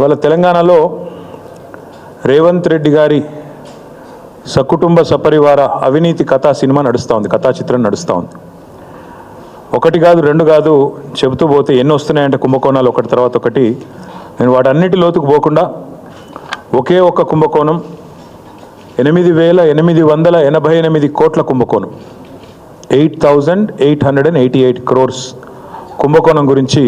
వాళ్ళ తెలంగాణలో రేవంత్ రెడ్డి గారి సకుటుంబ సపరివార అవినీతి కథా సినిమా నడుస్తూ ఉంది కథా చిత్రం నడుస్తూ ఉంది. ఒకటి కాదు రెండు కాదు చెబుతూ పోతే ఎన్ని వస్తున్నాయంటే కుంభకోణాలు ఒకటి తర్వాత ఒకటి. నేను వాటన్నిటి లోతుకు పోకుండా ఒకే ఒక్క కుంభకోణం ఎనిమిది వేల ఎనిమిది వందల ఎనభై ఎనిమిది కోట్ల కుంభకోణం. Eight thousand eight hundred and eighty eight crores కుంభకోణం గురించి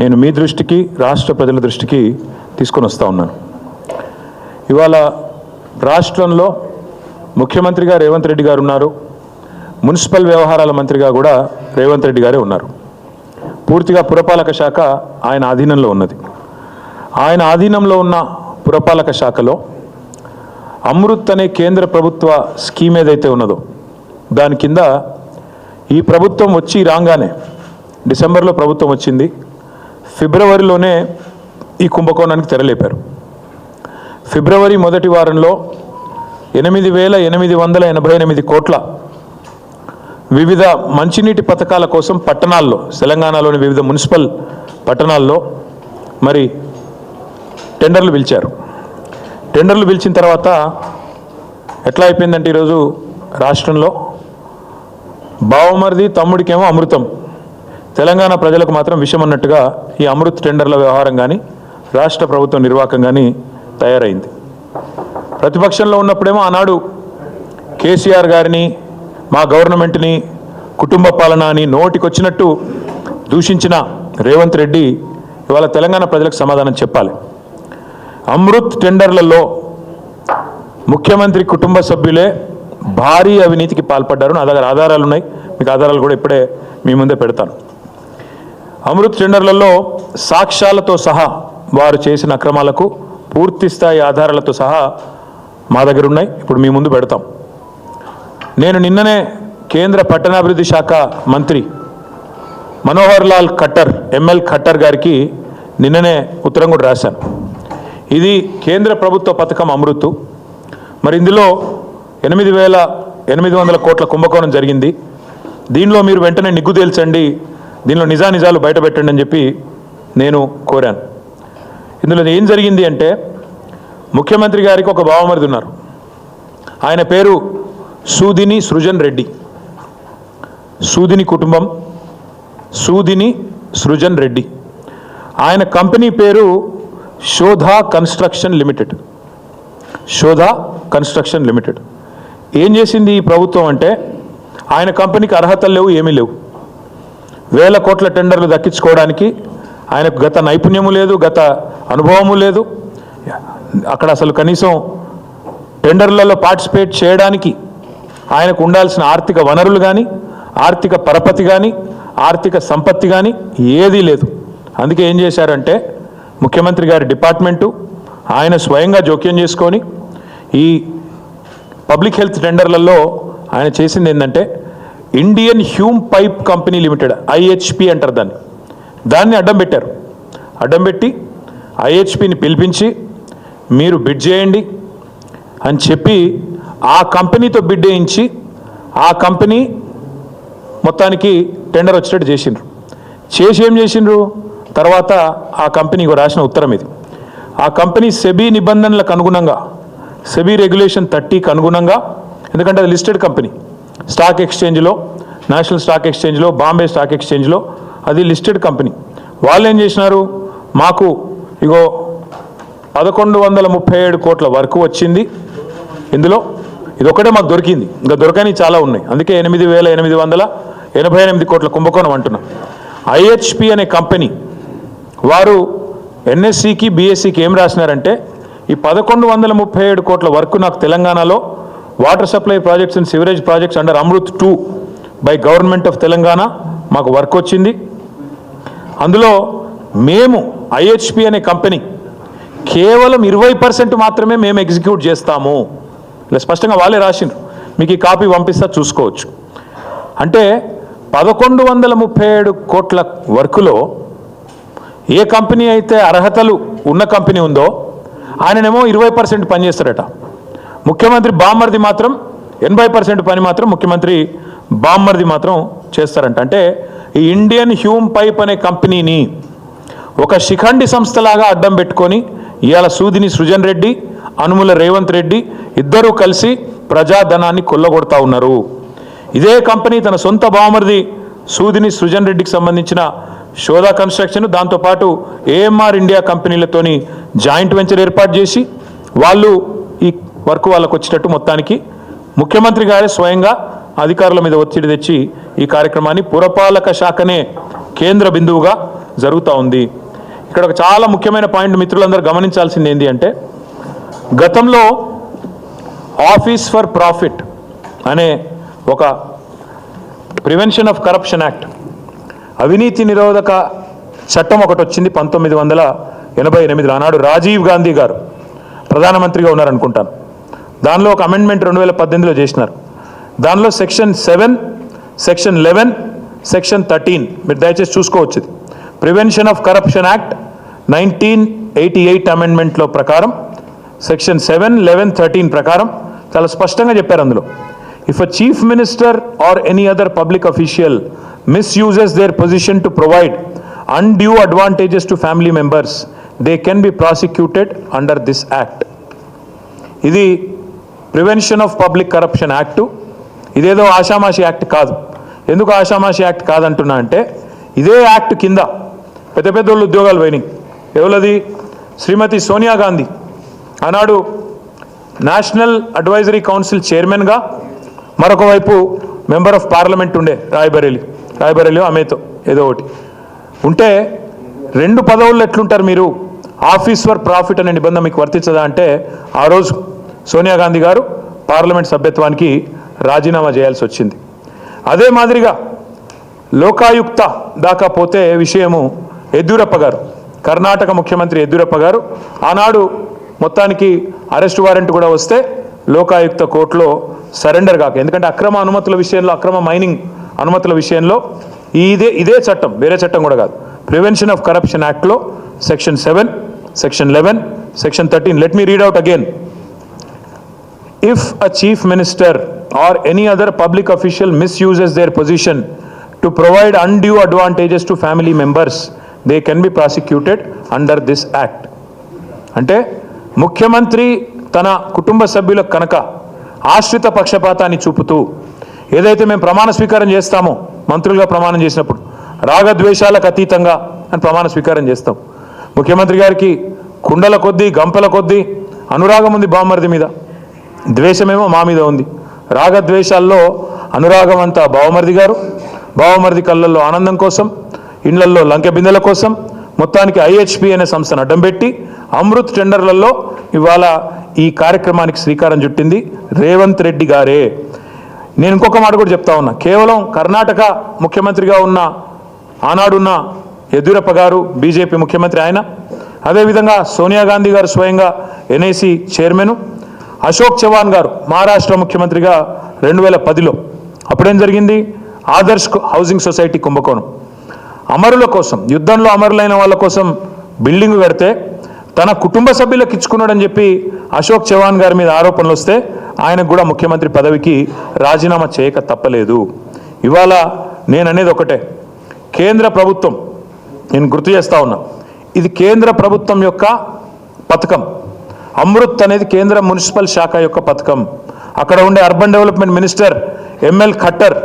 నేను మీ దృష్టికి రాష్ట్ర ప్రజల దృష్టికి తీసుకొని వస్తూ ఉన్నాను. ఇవాళ రాష్ట్రంలో ముఖ్యమంత్రిగా రేవంత్ రెడ్డి గారు ఉన్నారు. మున్సిపల్ వ్యవహారాల మంత్రిగా కూడా రేవంత్ రెడ్డి గారే ఉన్నారు. పూర్తిగా పురపాలక శాఖ ఆయన ఆధీనంలో ఉన్నది. ఆయన ఆధీనంలో ఉన్న పురపాలక శాఖలో అమృత్ అనే కేంద్ర ప్రభుత్వ స్కీమ్ ఏదైతే ఉన్నదో దాని కింద ఈ ప్రభుత్వం వచ్చి రాగానే డిసెంబర్లో ప్రభుత్వం వచ్చింది. ఫిబ్రవరిలోనే ఈ కుంభకోణానికి తెరలేపారు. ఫిబ్రవరి మొదటి వారంలో ఎనిమిది వేల ఎనిమిది వందల ఎనభై ఎనిమిది కోట్ల వివిధ మంచినీటి పథకాల కోసం పట్టణాల్లో తెలంగాణలోని వివిధ మున్సిపల్ పట్టణాల్లో మరి టెండర్లు పిలిచారు. టెండర్లు పిలిచిన తర్వాత ఎట్లా అయిపోయిందంటే ఈరోజు రాష్ట్రంలో బావమరిది తమ్ముడికేమో అమృతం. తెలంగాణ ప్రజలకు మాత్రం విషయం అన్నట్టుగా ఈ అమృత్ టెండర్ల వ్యవహారం కానీ రాష్ట్ర ప్రభుత్వ నిర్వాహకం కానీ తయారైంది. ప్రతిపక్షంలో ఉన్నప్పుడేమో ఆనాడు కేసీఆర్ గారిని మా గవర్నమెంట్ని కుటుంబ పాలన అని నోటికొచ్చినట్టు దూషించిన రేవంత్ రెడ్డి ఇవాళ తెలంగాణ ప్రజలకు సమాధానం చెప్పాలి. అమృత్ టెండర్లలో ముఖ్యమంత్రి కుటుంబ సభ్యులే భారీ అవినీతికి పాల్పడ్డారు. నా దగ్గర ఆధారాలు ఉన్నాయి. మీకు ఆధారాలు కూడా ఇప్పుడే మీ ముందే పెడతాను. అమృత్ టెండర్లలో సాక్ష్యాలతో సహా వారు చేసిన అక్రమాలకు పూర్తి స్థాయి ఆధారాలతో సహా మా దగ్గర ఉన్నాయి. ఇప్పుడు మీ ముందు పెడతాం. నేను నిన్ననే కేంద్ర పట్టణాభివృద్ధి శాఖ మంత్రి మనోహర్ లాల్ ఖట్టర్ ఎంఎల్ ఖట్టర్ గారికి నిన్ననే ఉత్తరం కూడా రాశాను. ఇది కేంద్ర ప్రభుత్వ పథకం అమృత్. మరి ఇందులో ఎనిమిది వేల ఎనిమిది వందల కోట్ల కుంభకోణం జరిగింది. దీనిలో మీరు వెంటనే నిగ్గు తేల్చండి. దీనిలో నిజానిజాలు బయటపెట్టండి అని చెప్పి నేను కోరాను. ఇందులో ఏం జరిగింది అంటే ముఖ్యమంత్రి గారికి ఒక బావమరిది ఉన్నారు. ఆయన పేరు సూదిని సృజన్ రెడ్డి. సూదిని కుటుంబం సూదిని సృజన్ రెడ్డి. ఆయన కంపెనీ పేరు Shodha construction limited. Shodha construction limited. ఏం చేసింది ఈ ప్రభుత్వం అంటే ఆయన కంపెనీకి అర్హతలు లేవు ఏమీ లేవు. వేల కోట్ల టెండర్లు దక్కించుకోవడానికి ఆయనకు గత నైపుణ్యము లేదు గత అనుభవము లేదు. అక్కడ అసలు కనీసం టెండర్లలో పార్టిసిపేట్ చేయడానికి ఆయనకు ఉండాల్సిన ఆర్థిక వనరులు కానీ ఆర్థిక పరపతి కానీ ఆర్థిక సంపత్తి కానీ ఏదీ లేదు. అందుకే ఏం చేశారంటే ముఖ్యమంత్రి గారి డిపార్ట్మెంటు ఆయన స్వయంగా జోక్యం చేసుకొని ఈ పబ్లిక్ హెల్త్ టెండర్లలో ఆయన చేసింది ఏంటంటే Indian Hume pipe company limited IHP అంటారు దాన్ని. దాన్ని అడ్డం పెట్టారు. అడ్డం పెట్టి ఐహెచ్పిని పిలిపించి మీరు బిడ్ చేయండి అని చెప్పి ఆ కంపెనీతో బిడ్ వేయించి ఆ కంపెనీ మొత్తానికి టెండర్ వచ్చేటట్టు చేసిండ్రు. చేసి ఏం చేసిండ్రు? తర్వాత ఆ కంపెనీకి రాసిన ఉత్తరం ఇది. ఆ కంపెనీ సెబీ నిబంధనలకు అనుగుణంగా సెబీ రెగ్యులేషన్ థర్టీకి అనుగుణంగా ఎందుకంటే అది లిస్టెడ్ కంపెనీ. స్టాక్ ఎక్స్చేంజ్లో నేషనల్ స్టాక్ ఎక్స్చేంజ్లో బాంబే స్టాక్ ఎక్స్చేంజ్లో అది లిస్టెడ్ కంపెనీ. వాళ్ళు ఏం చేసినారు? మాకు ఇగో పదకొండు వందల ముప్పై ఏడు కోట్ల వరకు వచ్చింది. ఇందులో ఇది ఒకటే మాకు దొరికింది. ఇంకా దొరకని చాలా ఉన్నాయి. అందుకే ఎనిమిది వేల ఎనిమిది వందల ఎనభై ఎనిమిది కోట్ల కుంభకోణం అంటున్నాం. ఐహెచ్పి అనే కంపెనీ వారు ఎన్ఎస్సికి బీఎస్సికి ఏం రాసినారంటే ఈ పదకొండు వందల ముప్పై ఏడు కోట్ల వర్క్ నాకు తెలంగాణలో water supply projects and sewerage projects under Amrut two by government of Telangana మాకు వర్క్ వచ్చింది. అందులో మేము ఐహెచ్పి అనే కంపెనీ కేవలం ఇరవై పర్సెంట్ మాత్రమే మేము ఎగ్జిక్యూట్ చేస్తాము. ఇలా స్పష్టంగా వాళ్ళే రాసిండ్రు. మీకు ఈ కాపీ పంపిస్తా చూసుకోవచ్చు. అంటే పదకొండు వందల ముప్పై ఏడు కోట్ల వర్కులో ఏ కంపెనీ అయితే అర్హతలు ఉన్న కంపెనీ ఉందో ఆయననేమో ఇరవై పర్సెంట్ పనిచేస్తారట. ముఖ్యమంత్రి బామ్మర్ది మాత్రం ఎనభై పర్సెంట్ పని మాత్రం ముఖ్యమంత్రి బామ్మర్ది మాత్రం చేస్తారంట. అంటే ఈ ఇండియన్ హ్యూమ్ పైప్ అనే కంపెనీని ఒక శిఖండి సంస్థలాగా అడ్డం పెట్టుకొని ఇవాళ సూదిని సృజన్ రెడ్డి అనుముల రేవంత్ రెడ్డి ఇద్దరూ కలిసి ప్రజాధనాన్ని కొల్లగొడతా ఉన్నారు. ఇదే కంపెనీ తన సొంత బావమరిది సూదిని సృజన్ రెడ్డికి సంబంధించిన శోధా కన్స్ట్రక్షన్ దాంతోపాటు ఏఎంఆర్ ఇండియా కంపెనీలతోని జాయింట్ వెంచర్ ఏర్పాటు చేసి వాళ్ళు వర్క్ వాళ్ళకు వచ్చినట్టు మొత్తానికి ముఖ్యమంత్రి గారే స్వయంగా అధికారుల మీద ఒత్తిడి తెచ్చి ఈ కార్యక్రమాన్ని పురపాలక శాఖనే కేంద్ర బిందువుగా జరుగుతూ ఉంది. ఇక్కడ ఒక చాలా ముఖ్యమైన పాయింట్ మిత్రులందరూ గమనించాల్సింది ఏంటి అంటే గతంలో ఆఫీస్ ఫర్ ప్రాఫిట్ అనే ఒక ప్రివెన్షన్ ఆఫ్ కరప్షన్ యాక్ట్ అవినీతి నిరోధక చట్టం ఒకటి వచ్చింది పంతొమ్మిది వందల ఎనభై ఎనిమిదిలో ఆనాడు రాజీవ్ గాంధీ గారు ప్రధానమంత్రిగా ఉన్నారనుకుంటాను. దానిలో ఒక అమెండ్మెంట్ రెండు వేల పద్దెనిమిదిలో చేసినారు. దానిలో section seven section eleven section thirteen మీరు దయచేసి చూసుకోవచ్చు prevention of corruption act nineteen eighty eight అమెండ్మెంట్లో ప్రకారం సెక్షన్ సెవెన్ లెవెన్ థర్టీన్ ప్రకారం చాలా స్పష్టంగా చెప్పారు అందులో. If a chief minister or any other public official misuses their position to provide undue advantages to family members they can be prosecuted under this act ఇది prevention of public corruption act. ఇదేదో ఆషామాషి act కాదు. ఎందుకు ఆషామాషి act కాదంటున్నా అంటే ఇదే act కింద పెద్ద పెద్ద వాళ్ళు ఉద్యోగాలు పోయినాయి. ఎవలది శ్రీమతి సోనియా గాంధీ. ఆనాడు నేషనల్ అడ్వైజరీ కౌన్సిల్ చైర్మన్గా మరొక వైపు మెంబర్ ఆఫ్ పార్లమెంట్ ఉండే రాయబరేలి. రాయబరేలి ఆమెతో ఏదో ఒకటి. ఉంటే రెండు పదవుల్లో ఎట్లుంటారు మీరు? ఆఫీస్ ఫర్ ప్రాఫిట్ అనే నిబంధన మీకు వర్తించదా అంటే ఆ రోజు సోనియా గాంధీ గారు పార్లమెంట్ సభ్యత్వానికి రాజీనామా చేయాల్సి వచ్చింది. అదే మాదిరిగా లోకాయుక్త దాకా పోతే విషయము యద్యూరప్ప గారు కర్ణాటక ముఖ్యమంత్రి యద్యూరప్ప గారు ఆనాడు మొత్తానికి అరెస్ట్ వారెంట్ కూడా వస్తే లోకాయుక్త కోర్టులో సరెండర్ కాక ఎందుకంటే అక్రమ అనుమతుల విషయంలో అక్రమ మైనింగ్ అనుమతుల విషయంలో ఇదే ఇదే చట్టం వేరే చట్టం కూడా కాదు. ప్రివెన్షన్ ఆఫ్ కరప్షన్ యాక్ట్లో section seven section eleven section thirteen let me read out again. If a chief minister or any other public official misuses their position to provide undue advantages to family members, they can be prosecuted under this act. అంటే ముఖ్యమంత్రి తన కుటుంబ సభ్యులకు కనుక ఆశ్రిత పక్షపాతాన్ని చూపుతూ ఏదైతే మేము ప్రమాణ స్వీకారం చేస్తామో మంత్రులుగా ప్రమాణం చేసినప్పుడు రాగద్వేషాలకు అతీతంగా అని ప్రమాణ స్వీకారం చేస్తాం ముఖ్యమంత్రి గారికి కుండల కొద్దీ గంపల కొద్దీ అనురాగం ఉంది బామ్మరిది మీద ద్వేషమేమో మా మీద ఉంది. రాగద్వేషాల్లో అనురాగం అంతా బావమరిది గారు. బావమరిది కళ్ళల్లో ఆనందం కోసం ఇండ్లల్లో లంకె బిందెల కోసం మొత్తానికి ఐహెచ్పి అనే సంస్థను అడ్డం పెట్టి అమృత్ టెండర్లలో ఇవాళ ఈ కార్యక్రమానికి శ్రీకారం చుట్టింది రేవంత్ రెడ్డి గారే. నేను ఇంకొక మాట కూడా చెప్తా ఉన్నా. కేవలం కర్ణాటక ముఖ్యమంత్రిగా ఉన్న ఆనాడున్న యద్యూరప్ప గారు బీజేపీ ముఖ్యమంత్రి ఆయన అదేవిధంగా సోనియా గాంధీ గారు స్వయంగా ఎన్ఐసి చైర్మన్ అశోక్ చవాన్ గారు మహారాష్ట్ర ముఖ్యమంత్రిగా రెండు వేల పదిలో. అప్పుడేం జరిగింది? ఆదర్శ్ హౌసింగ్ సొసైటీ కుంభకోణం. అమరుల కోసం యుద్ధంలో అమరులైన వాళ్ళ కోసం బిల్డింగ్ కడితే తన కుటుంబ సభ్యులకు ఇచ్చుకున్నాడని చెప్పి అశోక్ చవాన్ గారి మీద ఆరోపణలు వస్తే ఆయనకు కూడా ముఖ్యమంత్రి పదవికి రాజీనామా చేయక తప్పలేదు. ఇవాళ నేను అనేది ఒకటే. కేంద్ర ప్రభుత్వం నేను గుర్తు చేస్తా ఉన్నా ఇది కేంద్ర ప్రభుత్వం యొక్క పథకం. అమృత్ అనేది కేంద్ర మున్సిపల్ శాఖ యొక్క పథకం. అక్కడ ఉండే urban development minister M L Khattar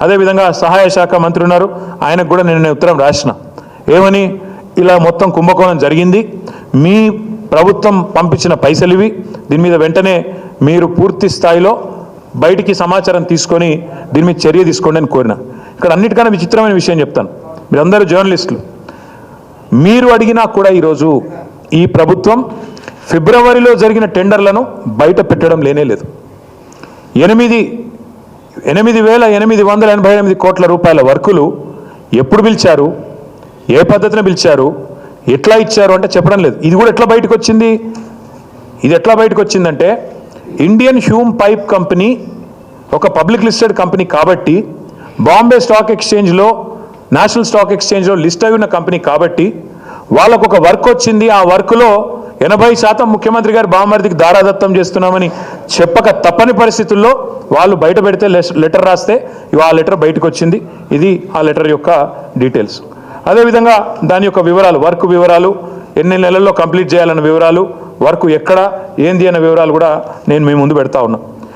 అదేవిధంగా సహాయ శాఖ మంత్రి ఉన్నారు. ఆయనకు కూడా నేను ఉత్తరం రాసిన. ఏమని? ఇలా మొత్తం కుంభకోణం జరిగింది. మీ ప్రభుత్వం పంపించిన పైసలు ఇవి. దీని మీద వెంటనే మీరు పూర్తి స్థాయిలో బయటికి సమాచారం తీసుకొని దీని మీద చర్య తీసుకోండి అని కోరిన. ఇక్కడ అన్నిటికన్నా విచిత్రమైన విషయం చెప్తాను. మీరందరూ జర్నలిస్టులు. మీరు అడిగినా కూడా ఈరోజు ఈ ప్రభుత్వం ఫిబ్రవరిలో జరిగిన టెండర్లను బయట పెట్టడం లేనే లేదు. ఎనిమిది ఎనిమిది వేల ఎనిమిది వందల ఎనభై ఎనిమిది కోట్ల రూపాయల వర్కులు ఎప్పుడు పిలిచారు? ఏ పద్ధతిన పిలిచారు? ఎట్లా ఇచ్చారు అంటే చెప్పడం లేదు. ఇది కూడా ఎట్లా బయటకు వచ్చింది ఇది ఎట్లా బయటకు వచ్చిందంటే ఇండియన్ హ్యూమ్ పైప్ కంపెనీ ఒక పబ్లిక్ లిస్టెడ్ కంపెనీ కాబట్టి బాంబే స్టాక్ ఎక్స్చేంజ్లో నేషనల్ స్టాక్ ఎక్స్చేంజ్లో లిస్ట్ అయి ఉన్న కంపెనీ కాబట్టి వాళ్ళకు ఒక వర్క్ వచ్చింది. ఆ వర్క్లో ఎనభై శాతం ముఖ్యమంత్రి గారి బామర్దికి దారాదత్తం చేస్తున్నామని చెప్పక తప్పని పరిస్థితుల్లో వాళ్ళు బయట పెడితే లెస్- లెటర్ రాస్తే ఆ లెటర్ బయటకు వచ్చింది. ఇది ఆ లెటర్ యొక్క డీటెయిల్స్. అదేవిధంగా దాని యొక్క వివరాలు వర్క్ వివరాలు ఎన్ని నెలల్లో కంప్లీట్ చేయాలన్న వివరాలు వర్క్ ఎక్కడ ఏంది అన్న వివరాలు కూడా నేను మీ ముందు పెడతా ఉన్నా.